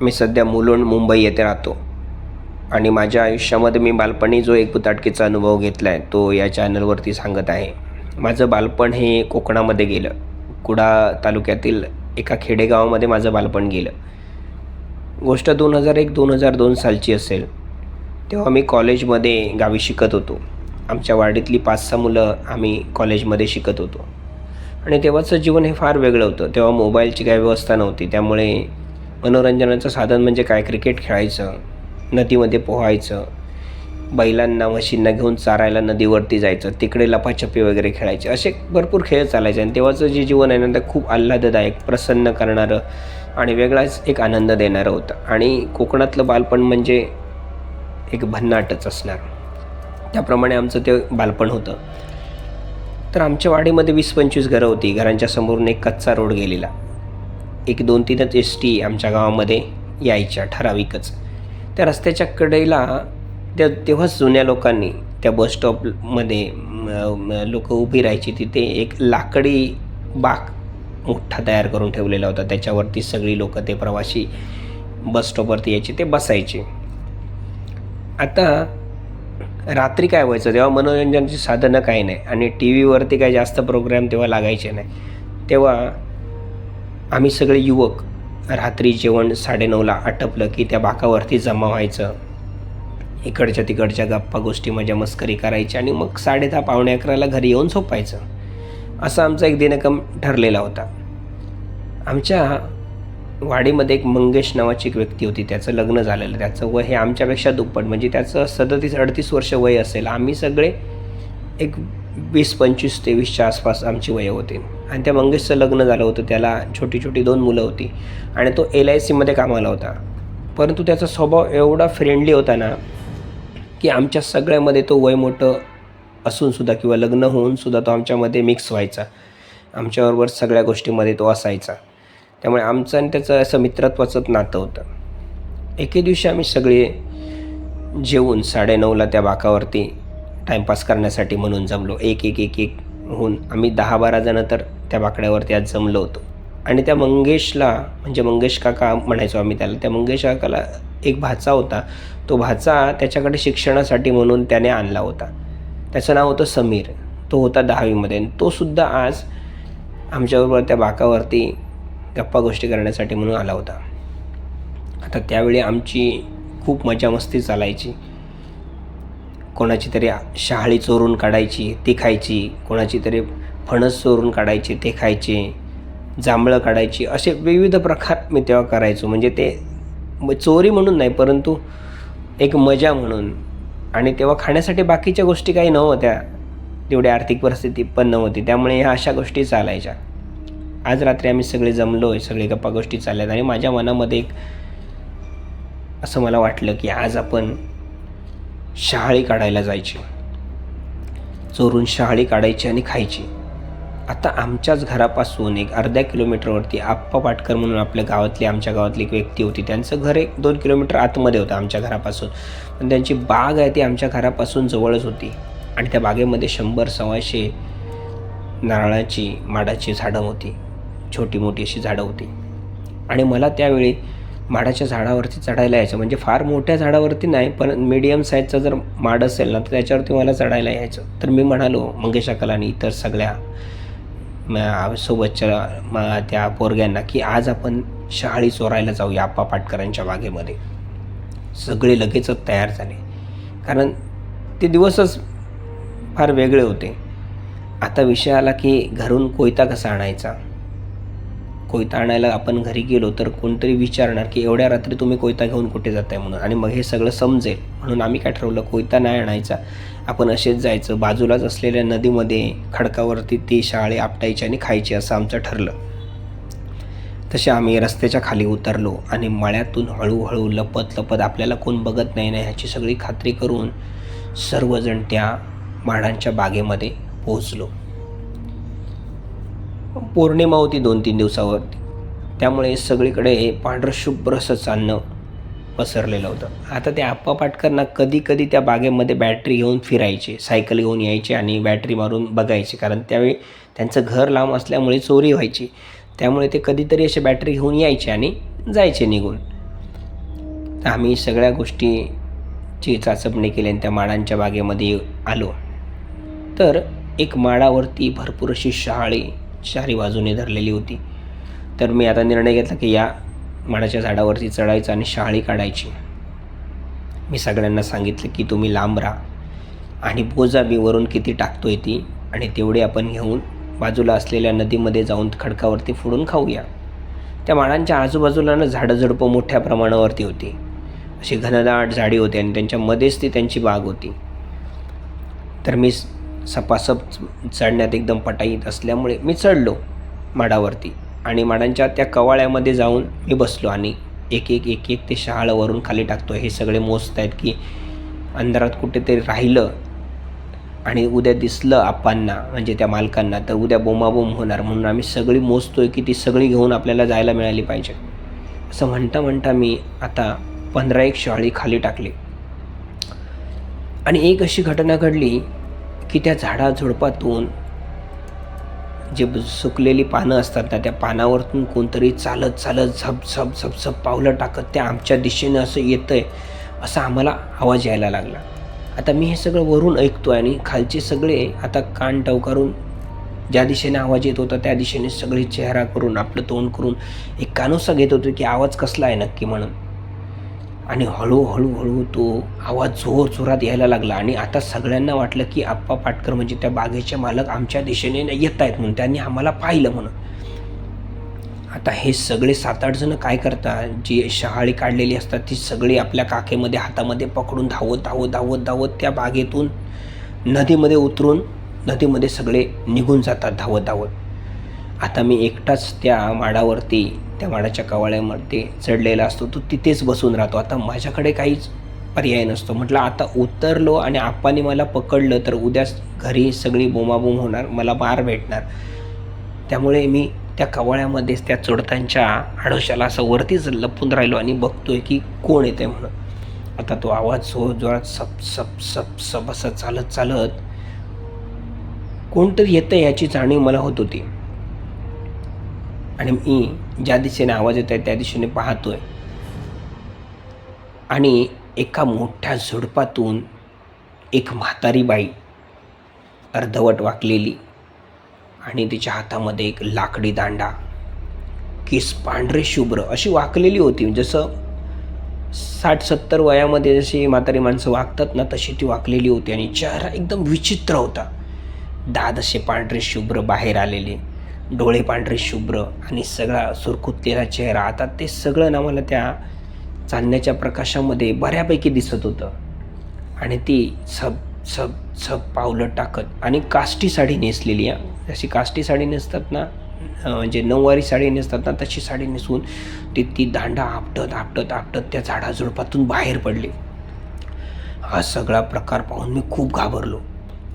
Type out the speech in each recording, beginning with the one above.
मी सध्या मुलुंड मुंबई येथे राहतो. आणि माझ्या आयुष्यामध्ये मी बालपणी जो एक बुताटकीचा अनुभव घेतला आहे तो या चॅनलवरती सांगत आहे. माझं बालपण हे कोकणामध्ये गेलं. कुडा तालुक्यातील एका खेडेगावामध्ये माझं बालपण गेलं. गोष्ट दोन हजार एक दोन हजार दोन सालची असेल तेव्हा मी कॉलेजमध्ये गावी शिकत होतो. आमच्या वाडीतली पाच सहा मुलं आम्ही कॉलेजमध्ये शिकत होतो. आणि तेव्हाचं जीवन हे फार वेगळं होतं. तेव्हा मोबाईलची काही व्यवस्था नव्हती. त्यामुळे मनोरंजनाचं साधन म्हणजे काय? क्रिकेट खेळायचं नदीमध्ये पोहायचं बैलांना म्हशींना घेऊन चारायला नदीवरती जायचं तिकडे लपाछपी वगैरे खेळायचे असे भरपूर खेळ चालायचे. आणि तेव्हाचं जे जीवन आहे ना ते खूप आल्हाददायक प्रसन्न करणारं आणि वेगळाच एक आनंद देणारं होतं. आणि कोकणातलं बालपण म्हणजे एक भन्नाटच असणार. त्याप्रमाणे आमचं ते बालपण होतं. तर आमच्या वाडीमध्ये वीस पंचवीस घरं होती. घरांच्या समोरून एक कच्चा रोड गेलेला. एक दोन तीनच एस टी आमच्या गावामध्ये यायच्या ठराविकच. त्या रस्त्याच्या कडेला त्या तेव्हाच जुन्या लोकांनी त्या बस स्टॉपमध्ये लोक उभी राहायची तिथे एक लाकडी बाक मोठा तयार करून ठेवलेला होता. त्याच्यावरती सगळी लोक ते प्रवासी बस स्टॉपवरती यायचे ते बसायचे. आता रात्री काय व्हायचं? तेव्हा मनोरंजनाची साधनं काही नाही आणि टी व्हीवरती काही जास्त प्रोग्राम तेव्हा लागायचे नाही. तेव्हा आम्ही सगळे युवक रात्री जेवण साडेनऊला आटपलं की त्या बाकावरती जमा व्हायचं. इकडच्या तिकडच्या गप्पा गोष्टी मजा मस्करी करायची आणि मग साडे दहा पावणे अकराला घरी येऊन झोपायचं. असा आमचा एक दिनक्रम ठरलेला होता. आमच्या वाडीमध्ये एक मंगेश नावाची एक व्यक्ती होती. त्याचं लग्न झालेलं. त्याचं वय हे आमच्यापेक्षा दुप्पट. म्हणजे त्याचं सदतीस अडतीस वर्ष वय असेल. आम्ही सगळे एक वीस पंचवीस तेवीसच्या आसपास आमची वय होती. आणि त्या मंगेशचं लग्न झालं होतं त्याला छोटी छोटी दोन मुलं होती. आणि तो एल आय सीमध्ये कामाला होता. परंतु त्याचा स्वभाव एवढा फ्रेंडली होता ना की आमच्या सगळ्यामध्ये तो वय मोठं असूनसुद्धा किंवा लग्न होऊनसुद्धा तो आमच्यामध्ये मिक्स व्हायचा. आमच्याबरोबर सगळ्या गोष्टीमध्ये तो असायचा. त्यामुळे आमचं आणि त्याचं असं मित्रत्वाचं नातं होतं. एके दिवशी आम्ही सगळे जेवून साडेनऊला त्या बाकावरती टाईमपास करण्यासाठी म्हणून जमलो. एक एक एक एक होऊन आम्ही दहा बारा जणं तर त्या बाकड्यावरती आज जमलो होतो. आणि त्या मंगेशला म्हणजे मंगेश काका म्हणायचो आम्ही त्याला त्या मंगेश काकाला एक भाचा होता. तो भाचा त्याच्याकडे शिक्षणासाठी म्हणून त्याने आणला होता. त्याचं नाव होतं समीर. तो होता दहावीमध्ये. आणि तोसुद्धा आज आमच्याबरोबर त्या बाकावरती गप्पा गोष्टी करण्यासाठी म्हणून आला होता. आता त्यावेळी आमची खूप मजा मस्ती चालायची. कोणाची तरी शहाळी चोरून काढायची ती खायची कोणाची तरी फणस चोरून काढायची ते खायचे जांभळं काढायची असे विविध प्रकार मी तेव्हा करायचो. म्हणजे ते चोरी म्हणून नाही परंतु एक मजा म्हणून. आणि तेव्हा खाण्यासाठी बाकीच्या गोष्टी काही नव्हत्या. तेवढी आर्थिक परिस्थिती पण नव्हती. त्यामुळे ह्या अशा गोष्टी चालायच्या. आज रात्री आम्ही सगळे जमलो आहे सगळे गप्पा गोष्टी चालल्यात आणि माझ्या मनामध्ये एक असं मला वाटलं की आज आपण शहाळी काढायला जायची. चोरून शहाळी काढायची आणि खायची. आता आमच्याच घरापासून एक अर्ध्या किलोमीटरवरती आप्पा पाटकर म्हणून आपल्या गावातली आमच्या गावातली एक व्यक्ती होती. त्यांचं घर एक दोन किलोमीटर आतमध्ये होतं आमच्या घरापासून. पण त्यांची बाग आहे ती आमच्या घरापासून जवळच होती. आणि त्या बागेमध्ये शंभर सव्वाशे नारळाची माडाची झाडं होती. छोटी मोठी अशी झाडं होती. आणि मला त्यावेळी माडाच्या झाडावरती चढायला यायचं. म्हणजे फार मोठ्या झाडावरती नाही पण मीडियम साईजचं जर माड असेल ना तर त्याच्यावरती मला चढायला यायचं. तर मी म्हणालो मंगेश अकाला आणि इतर सगळ्या सोबतच्या म- त्या पोरग्यांना की आज आपण शहाळी चोरायला जाऊया आप्पा पाटकरांच्या बागेमध्ये. सगळे लगेचच तयार झाले. कारण ते दिवसच फार वेगळे होते. आता विषय आला की घरून कोयता कसा आणायचा? कोयता आणायला आपण घरी गेलो तर कोणतरी विचारणार की एवढ्या रात्री तुम्ही कोयता घेऊन कुठे जाताय म्हणून. आणि मग हे सगळं समजेल. म्हणून आम्ही काय ठरवलं कोयता नाही आणायचा. आपण असेच जायचं. बाजूलाच असलेल्या नदीमध्ये खडकावरती ती शाळे आपटायची आणि खायची असं आमचं ठरलं. तसे आम्ही रस्त्याच्या खाली उतरलो आणि मळ्यातून हळूहळू लपत लपत आपल्याला कोण बघत नाही ना ह्याची सगळी खात्री करून सर्वजण त्या माडांच्या बागेमध्ये पोहोचलो. पौर्णिमा होती दोन तीन दिवसावरती. त्यामुळे सगळीकडे पांढरं शुभ्र असं चालणं पसरलेलं होतं. आता ते आप्पा पाटकरना कधी कधी त्या बागेमध्ये बॅटरी घेऊन फिरायचे सायकल घेऊन यायचे आणि बॅटरी मारून बघायचे. कारण त्यावेळी त्यांचं घर लांब असल्यामुळे चोरी व्हायची. त्यामुळे ते कधीतरी असे बॅटरी घेऊन यायचे आणि जायचे निघून. तर आम्ही सगळ्या गोष्टीची चाचपणी केली आणि त्या माडांच्या बागेमध्ये आलो. तर एक माडावरती भरपूर अशी शहाळी चारी बाजूने धरलेली होती. तर मी आता निर्णय घेतला की या माडाच्या झाडावरती चढायचं आणि शहाळी काढायची. मी सगळ्यांना सांगितलं की तुम्ही लांब राहा आणि बोजा मी वरून किती टाकतोय ती आणि तेवढे आपण घेऊन बाजूला असलेल्या नदीमध्ये जाऊन खडकावरती फोडून खाऊया. त्या माडांच्या आजूबाजूला ना झाडं झुडपं मोठ्या प्रमाणावरती होती. अशी घनदाट झाडी होती आणि त्यांच्यामध्येच ती त्यांची बाग होती. तर मी सपासप चढण्यात एकदम पटाईत असल्यामुळे मी चढलो माडावरती. आणि माडांच्या त्या कवाळ्यामध्ये जाऊन मी बसलो आणि एक एक एक एक ते शहाळावरून खाली टाकतो हे सगळे मोजत आहेत की अंधारात कुठेतरी राहिलं आणि उद्या दिसलं आप्पांना म्हणजे त्या मालकांना. तर उद्या बोमाबोम होणार म्हणून आम्ही सगळी मोजतोय की ती सगळी घेऊन आपल्याला जायला मिळाली पाहिजे. असं म्हणता म्हणता मी आता पंधरा एक शाळी खाली टाकली. आणि एक अशी घटना घडली की त्या झाडाझुडपातून जे सुकलेली पानं असतात ना त्या पानावरतून कोणतरी चालत चालत झप झप झप झप पावलं टाकत त्या आमच्या दिशेनं असं येतं आहे असा आम्हाला आवाज यायला लागला. आता मी हे सगळं वरून ऐकतो आणि खालचे सगळे आता कान टवकारून ज्या दिशेने आवाज येत होता त्या दिशेने सगळे चेहरा करून आपलं तोंड करून एक कानोसा घेत होतो की आवाज कसला आहे नक्की म्हणून. आणि हळूहळू हळू तो आवाज जोर जोरात यायला लागला. आणि आता सगळ्यांना वाटलं की आप्पा पाटकर म्हणजे त्या बागेचे मालक आमच्या दिशेने येत आहेत म्हणून त्यांनी आम्हाला पाहिलं म्हणून. आता हे सगळे सात आठ जण काय करतात? जी शहाळी काढलेली असतात ती सगळी आपल्या काखेमध्ये हातामध्ये पकडून धावत धावत धावत धावत त्या बागेतून नदीमध्ये उतरून नदीमध्ये सगळे निघून जातात धावत धावत. आता मी एकटाच त्या माडावरती त्या माडाच्या कवाळ्यामध्ये चढलेला असतो. तो तिथेच बसून राहतो. आता माझ्याकडे काहीच पर्याय नसतो. म्हटलं आता उतरलो आणि आप्पाने मला पकडलं तर उद्या घरी सगळी बोमाबोम होणार मला मार भेटणार. त्यामुळे मी त्या कवाळ्यामध्येच त्या चोडतांच्या आडोशाला असं वरतीच लपून राहिलो आणि बघतोय की कोण येते म्हणून. आता तो आवाज जोर जोरात सप सप सप सप असं चालत चालत कोणतरी येतं याची जाणीव मला होत होती. आणि मी ज्या दिशेने आवाज येत आहे त्या दिशेने पाहतोय. आणि एका मोठ्या झुडपातून एक म्हातारी बाई अर्धवट वाकलेली आणि तिच्या हातामध्ये एक लाकडी दांडा केस पांढरे शुभ्र अशी वाकलेली होती. जसं साठ सत्तर वयामध्ये जशी म्हातारी माणसं वागतात ना तशी ती वाकलेली होती. आणि चेहरा एकदम विचित्र होता. दाद असे पांढरे शुभ्र बाहेर आलेले. डोळे पांढरे शुभ्र आणि सगळा सुरकुतलेला चेहरा. आता ते सगळं ना मला त्या चांदण्याच्या प्रकाशामध्ये बऱ्यापैकी दिसत होतं. आणि ती सब सब सब पावलं टाकत आणि काष्टी साडी नेसलेली आहे जशी काष्टी साडी नेसतात ना म्हणजे नऊवारी साडी नेसतात ना तशी साडी नेसून ती ती दांडा आपटत आपटत आपटत त्या झाडाझुडपातून बाहेर पडली. हा सगळा प्रकार पाहून मी खूप घाबरलो.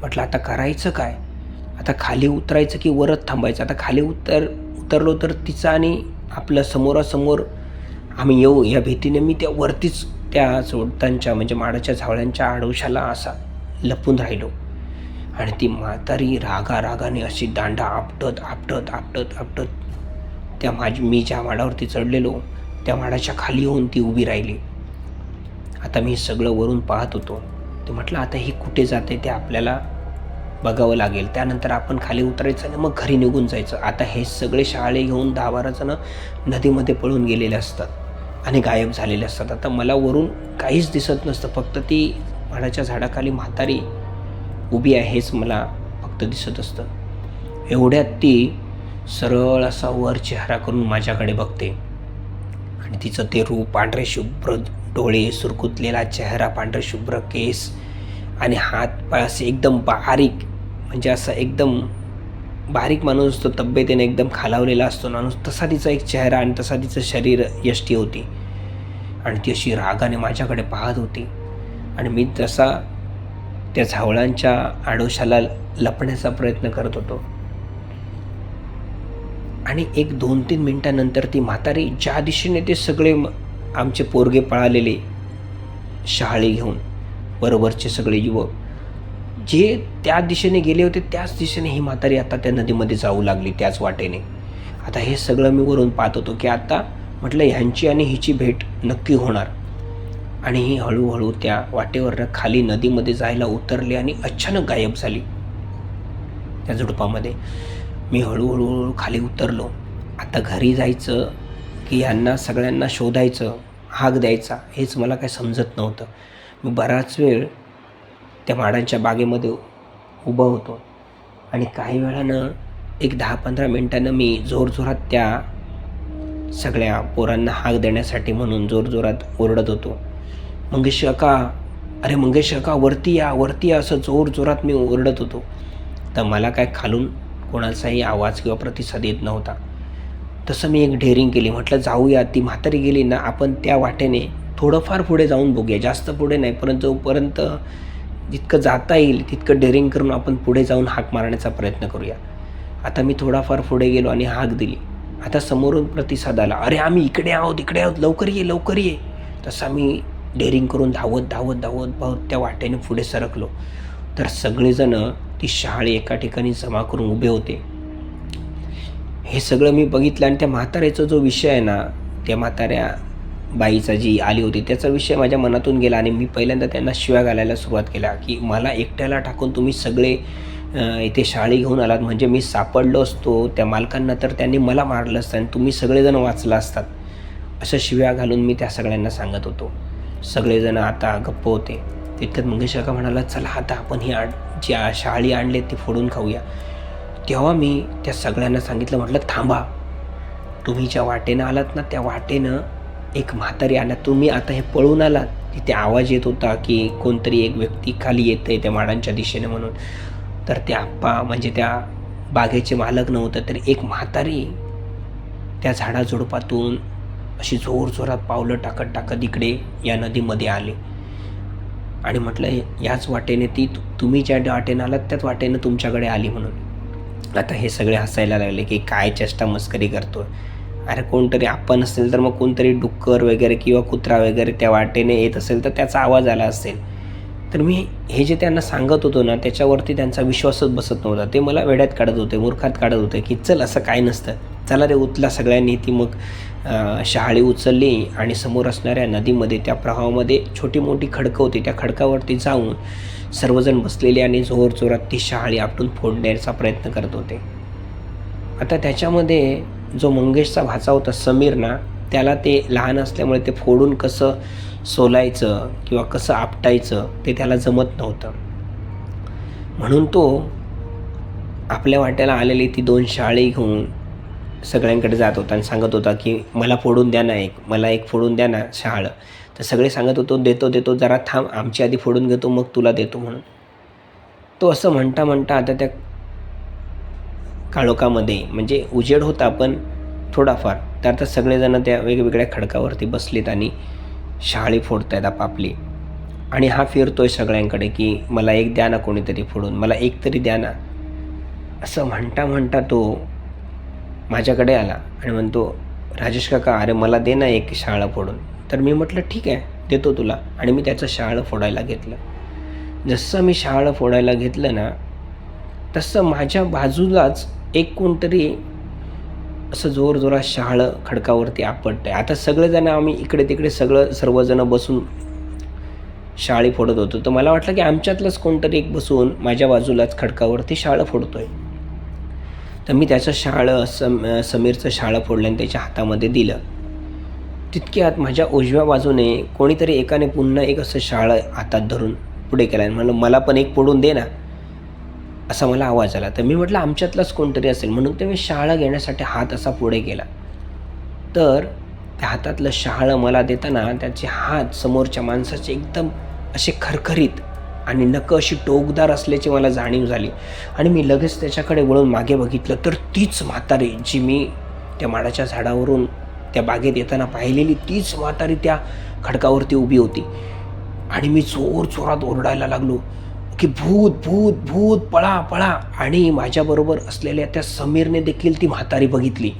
म्हटलं आता करायचं काय? आता खाली उतरायचं की वरच थांबायचं? आता खाली उतर उतरलो तर तिचं आणि आपलं समोरासमोर आम्ही येऊ. या भीतीने मी त्या वरतीच त्या चोडतांच्या म्हणजे माडाच्या झावळ्यांच्या आडोशाला असा लपून राहिलो. आणि ती म्हातारी रागा रागाने अशी दांडा आपटत आपटत आपटत आपटत त्या माझ मी ज्या माडावरती चढलेलो त्या माडाच्या खाली येऊन ती उभी राहिली. आता मी सगळं वरून पाहत होतो. ते म्हटलं आता ही कुठे जाते ते आपल्याला बघावं लागेल. त्यानंतर आपण खाली उतरायचं आणि मग घरी निघून जायचं. आता हे सगळे शाळे घेऊन दहा बारा जणं नदीमध्ये पळून गेलेले असतात आणि गायब झालेले असतात. आता मला वरून काहीच दिसत नसतं. फक्त ती झाडाच्या झाडाखाली म्हातारी उभी आहे हेच मला फक्त दिसत असतं. एवढ्यात ती सरळ असा वर चेहरा करून माझ्याकडे बघते. आणि तिचं ते रूप पांढरे शुभ्र डोळे सुरकुतलेला चेहरा पांढरे शुभ्र केस आणि हात पाय असे एकदम बारीक म्हणजे असं एकदम बारीक माणूस असतो तब्येतीने एकदम खालावलेला असतो माणूस तसा तिचा एक चेहरा आणि तसा तिचं शरीर यष्टी होती. आणि ती अशी रागाने माझ्याकडे पाहत होती. आणि मी तसा त्या झावळांच्या आडोशाला लपण्याचा प्रयत्न करत होतो. आणि एक दोन तीन मिनटानंतर ती म्हातारी ज्या दिशेने ते सगळे आमचे पोरगे पळालेले शहाळे घेऊन बरोबरचे सगळे युवक जे त्या दिशेने गेले होते त्याच दिशेने ही म्हातारी आता त्या नदीमध्ये जाऊ लागली त्याच वाटेने. आता हे सगळं मी वरून पाहत होतो की आता म्हटलं ह्यांची आणि हिची भेट नक्की होणार. आणि ही हळूहळू त्या वाटेवरनं खाली नदीमध्ये जायला उतरली आणि अचानक गायब झाली. त्या झुडपामध्ये मी हळूहळू खाली उतरलो. आता घरी जायचं की यांना सगळ्यांना शोधायचं हाक द्यायचा हेच मला काय समजत नव्हतं. मी बराच वेळ त्या माडांच्या बागेमध्ये उभं होतो. आणि काही वेळानं एक दहा पंधरा मिनटानं मी जोरजोरात त्या सगळ्या पोरांना हाक देण्यासाठी म्हणून जोरजोरात ओरडत होतो. मंगेश काका अरे मंगेश काका वरती या वरती या असं जोरजोरात मी ओरडत होतो. तर मला काय खालून कोणाचाही आवाज किंवा प्रतिसाद येत नव्हता. तसं मी एक डेअरिंग केली. म्हटलं जाऊया ती म्हातारी गेली ना आपण त्या वाटेने थोडंफार पुढे जाऊन बघूया. जास्त पुढे नाही परंतु जोपर्यंत जितकं जाता येईल तितकं डेअरिंग करून आपण पुढे जाऊन हाक मारण्याचा प्रयत्न करूया. आता मी थोडाफार पुढे गेलो आणि हाक दिली. आता समोरून प्रतिसाद आला. अरे आम्ही इकडे आहोत इकडे आहोत लवकर ये लवकर ये. तसा मी डेअरिंग करून धावत धावत धावत धावत त्या वाट्याने पुढे सरकलो. तर सगळेजणं ती शहाळी एका ठिकाणी जमा करून उभे होते. हे सगळं मी बघितलं आणि त्या म्हाताऱ्याचा जो विषय आहे ना त्या म्हाताऱ्या बाईचा जी आली होती त्याचा विषय माझ्या मनातून गेला आणि मी पहिल्यांदा त्यांना शिव्या घालायला सुरुवात केला की मला एकट्याला टाकून तुम्ही सगळे इथे शाळी घेऊन आलात. म्हणजे मी सापडलो असतो त्या मालकांना तर त्यांनी मला मारलं असतं आणि तुम्ही सगळेजण वाचला असतात. अशा शिव्या घालून मी त्या सगळ्यांना सांगत होतो. सगळेजण आता गप्प होते. तितक्यात मंगेश काका म्हणाला चला आता आपण ही आण जी शाळी आणली ती फोडून खाऊया. तेव्हा मी त्या सगळ्यांना सांगितलं म्हटलं थांबा. तुम्ही ज्या वाटेनं आलात ना त्या वाटेनं एक म्हातारी आला तुम्ही आता हे पळून आलात. तिथे आवाज येत होता की कोणतरी एक व्यक्ती खाली येत आहे त्या माडांच्या दिशेने म्हणून. तर ते आप्पा म्हणजे त्या बागेचे मालक नव्हतं तर एक म्हातारी त्या झाडाझुडपातून अशी जोर जोरात पावलं टाकत टाकत इकडे या नदीमध्ये आले. आणि म्हटलं याच वाटेने ती तुम्ही ज्या वाटेने आलात त्याच वाटेनं तुमच्याकडे आली म्हणून. आता हे सगळे हसायला लागले की काय चेष्टा मस्करी करतो अरे कोणतरी आपण असेल तर मग कोणतरी डुक्कर वगैरे किंवा कुत्रा वगैरे त्या वाटेने येत असेल तर त्याचा आवाज आला असेल. तर मी हे जे त्यांना सांगत होतो ना त्याच्यावरती त्यांचा विश्वासच बसत नव्हता. ते मला वेड्यात काढत होते मूर्खात काढत होते की चल असं काय नसतं. चला रे उचला सगळ्यांनी ती मग शहाळी उचलली आणि समोर असणाऱ्या नदीमध्ये त्या प्रवाहामध्ये छोटी मोठी खडकं होती. त्या खडकावरती जाऊन सर्वजण बसलेले आणि जोर जोरात ती शहाळी आपटून फोडण्याचा प्रयत्न करत होते. आता त्याच्यामध्ये जो मंगेशचा भाचा होता समीर ना त्याला ते लहान असल्यामुळे ते फोडून कसं सोलायचं किंवा कसं आपटायचं ते त्याला जमत नव्हतं. म्हणून तो आपल्या वाट्याला आलेली ती दोन शाळी घेऊन सगळ्यांकडे जात होता आणि सांगत होता की मला फोडून द्या ना एक मला एक फोडून द्या ना शहाळं तर सगळे सांगत होतो देतो देतो जरा थांब आमची आधी फोडून घेतो मग तुला देतो म्हणून. तो असं म्हणता म्हणता आता त्या काळोखामध्ये. म्हणजे उजेड होता पण थोडाफार. तर आता सगळेजण त्या वेगवेगळ्या खडकावरती बसलेत आणि शहाळी फोडतायत आपापली. आणि हा फिरतोय सगळ्यांकडे की मला एक द्या ना कोणीतरी फोडून मला एक तरी द्या ना. असं म्हणता म्हणता तो माझ्याकडे आला आणि म्हणतो राजेश काका अरे मला दे ना एक शाळा फोडून. तर मी म्हटलं ठीक आहे देतो तुला. आणि मी त्याचं शाळं फोडायला घेतलं. जसं मी शाळं फोडायला घेतलं ना तसं माझ्या बाजूलाच एक कोणतरी असं जोर जोरात शहाळं खडकावरती आपटतं आहे आता सगळेजण आम्ही इकडे तिकडे सगळं सर्वजण बसून शाळी फोडत होतो. तर मला वाटलं की आमच्यातलंच कोणतरी एक बसून माझ्या बाजूलाच खडकावरती शाळं फोडतोय. तर मी त्याचं शाळं सम समीरचं शाळं फोडलं आणि त्याच्या हातामध्ये दिलं. तितक्यात माझ्या उजव्या बाजूने कोणीतरी एकाने पुन्हा एक असं शाळं हातात धरून पुढे केलं. आणि म्हणलं मला पण एक फोडून दे ना. असा मला आवाज आला. तर मी म्हटलं आमच्यातलाच कोणतरी असेल. म्हणून ते मी शाळा घेण्यासाठी हात असा पुढे गेला तर त्या हातातलं शहाळं मला देताना त्याचे हात समोरच्या माणसाचे एकदम असे खरखरीत आणि नकं अशी टोकदार असल्याची मला जाणीव झाली. आणि मी लगेच त्याच्याकडे वळून मागे बघितलं तर तीच म्हातारी जी मी त्या माडाच्या झाडावरून त्या बागेत येताना पाहिलेली तीच म्हातारी त्या खडकावरती उभी होती. आणि मी जोर जोरात ओरडायला लागलो. की भूत भूत भूत पळा पळा. आणि माझ्याबरोबर असलेल्या त्या समीरने देखील ती म्हातारी बघितली.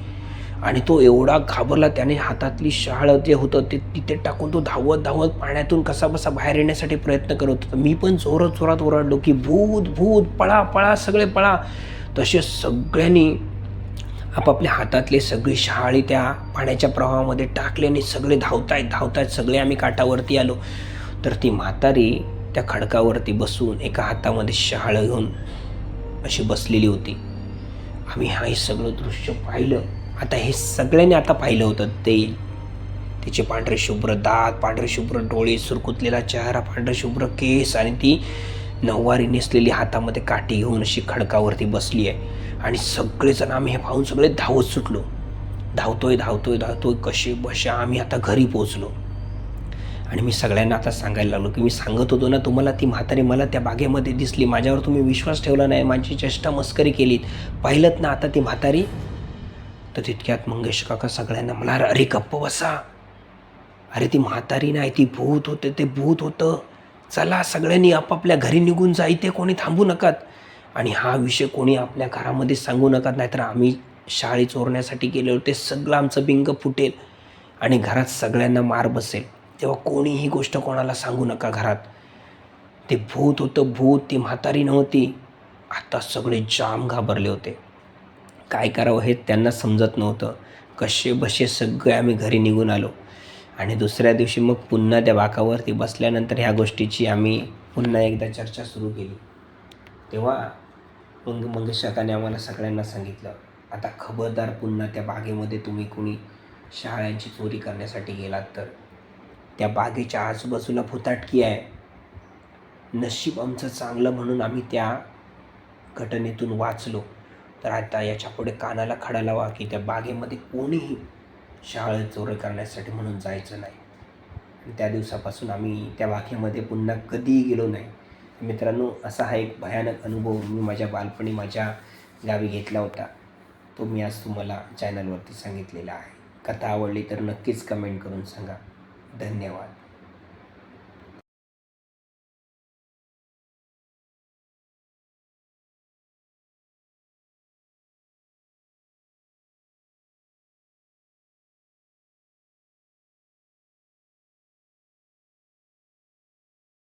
आणि तो एवढा घाबरला त्याने हातातली शाळ जे होतं ते तिथे टाकून तो धावत धावत पाण्यातून कसा बसा बाहेर येण्यासाठी प्रयत्न करत होता. मी पण जोरात जोरात ओरडलो की भूत भूत पळा पळा सगळे पळा. तसे सगळ्यांनी आपापल्या हातातले सगळी शहाळी त्या पाण्याच्या प्रवाहामध्ये टाकले आणि सगळे धावतायत धावतायत सगळे आम्ही काठावरती आलो. तर ती म्हातारी त्या खडकावरती बसून एका हातामध्ये शहाळ घेऊन अशी बसलेली होती. आम्ही हा हे सगळं दृश्य पाहिलं. आता हे सगळ्यांनी आता पाहिलं होतं. ते तिचे पांढरे शुभ्र दात पांढरे शुभ्र डोळे सुरकुतलेला चेहरा पांढरे शुभ्र केस आणि ती नऊवारी नेसलेली हातामध्ये काठी घेऊन अशी खडकावरती बसली आहे. आणि सगळेजण आम्ही हे पाहून सगळे धावत सुटलो. धावतोय धावतोय धावतोय कसे बशा आम्ही आता घरी पोचलो आणि मी सगळ्यांना आता सांगायला लागलो की मी सांगत होतो ना तुम्हाला ती म्हातारी मला त्या बागेमध्ये दिसली. माझ्यावर तुम्ही विश्वास ठेवला नाही माझी चेष्टा मस्करी केलीत. पाहिलं ना आता ती म्हातारी? तर तितक्यात मंगेश काका सगळ्यांना मला अरे गप्प बसा. अरे ती म्हातारी नाही ती भूत होते ते भूत होतं. चला सगळ्यांनी आपापल्या घरी निघून जा इथे कोणी थांबू नकात. आणि हा विषय कोणी आपल्या घरामध्ये सांगू नकात नाहीतर आम्ही शाळी चोरण्यासाठी गेले होते सगळं आमचं बिंग फुटेल आणि घरात सगळ्यांना मार बसेल. तेव्हा कोणी ही गोष्ट कोणाला सांगू नका घरात. ते भूत होतं भूत ती म्हातारी नव्हती. आता सगळे जाम घाबरले होते. काय करावं हे त्यांना समजत नव्हतं. कसे बसे सगळे आम्ही घरी निघून आलो. आणि दुसऱ्या दिवशी मग पुन्हा त्या बाकावरती बसल्यानंतर ह्या गोष्टीची आम्ही पुन्हा एकदा चर्चा सुरू केली. तेव्हा मग मंगेशकाने आम्हाला सगळ्यांना सांगितलं आता खबरदार पुन्हा त्या बागेमध्ये तुम्ही कोणी शाळांची चोरी करण्यासाठी गेलात तर त्या बागेच्या आजूबाजूला भुताटकी आहे. नशीब आमचं चांगलं म्हणून आम्ही त्या घटनेतून वाचलो. तर आता याच्यापुढे कानाला खडा लावा की त्या बागेमध्ये कोणीही शाळा चोरी करण्यासाठी म्हणून जायचं नाही. त्या दिवसापासून आम्ही त्या बागेमध्ये पुन्हा कधीही गेलो नाही. मित्रांनो असा हा एक भयानक अनुभव मी माझ्या बालपणी माझ्या गावी घेतला होता. तो मी आज तुम्हाला चॅनलवरती सांगितलेला आहे. कथा आवडली तर नक्कीच कमेंट करून सांगा. धन्यवाद.